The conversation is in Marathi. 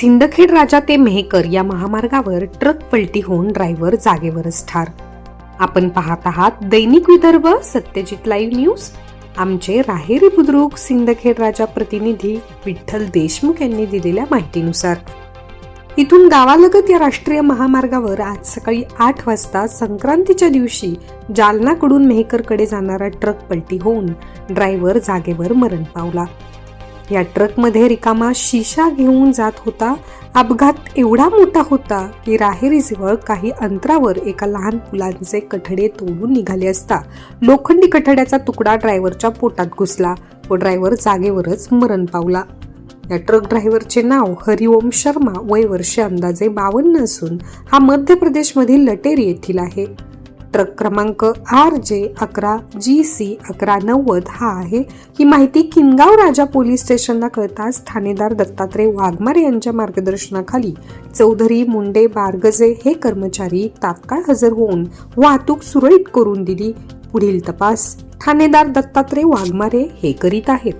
सिंदखेड राजा ते मेहकर या महामार्गावर ट्रक पलटी होऊन ड्रायव्हर जागेवरच ठार. आपण पाहत आहात दैनिक विदर्भ सत्यजित लाईव्ह न्यूज. आमचे राहेरी बुद्रुक सिंदखेड राजा प्रतिनिधी विठ्ठल देशमुख यांनी दिलेल्या माहितीनुसार. इथून गावालगत या राष्ट्रीय महामार्गावर आज सकाळी आठ वाजता संक्रांतीच्या दिवशी जालनाकडून मेहकरकडे जाणारा ट्रक पलटी होऊन ड्रायव्हर जागेवर मरण पावला. या ट्रकमध्ये रिकामा शिशा घेऊन जात होता. अपघात एवढा मोठा होता की राहेरीजवळ काही अंतरावर एका लहान मुलांचे कठडे तोडून निघाले असता. लोखंडी कठड्याचा तुकडा ड्रायव्हरच्या पोटात घुसला व ड्रायव्हर जागेवरच मरण पावला. या ट्रक ड्रायव्हरचे नाव हरिओम शर्मा. वय वर्ष अंदाजे बावन्न असून हा मध्य प्रदेशमधील लटेरी येथील आहे. ट्रक क्रमांक आर जे अकरा जी सी अकरा नव्वद हा आहे. ही माहिती किनगाव राजा पोलीस स्टेशनला कळताच ठाणेदार दत्तात्रय वाघमारे यांच्या मार्गदर्शनाखाली चौधरी मुंडे बारगजे हे कर्मचारी तात्काळ हजर होऊन वाहतूक सुरळीत करून दिली. पुढील तपास ठाणेदार दत्तात्रय वाघमारे हे करीत आहेत.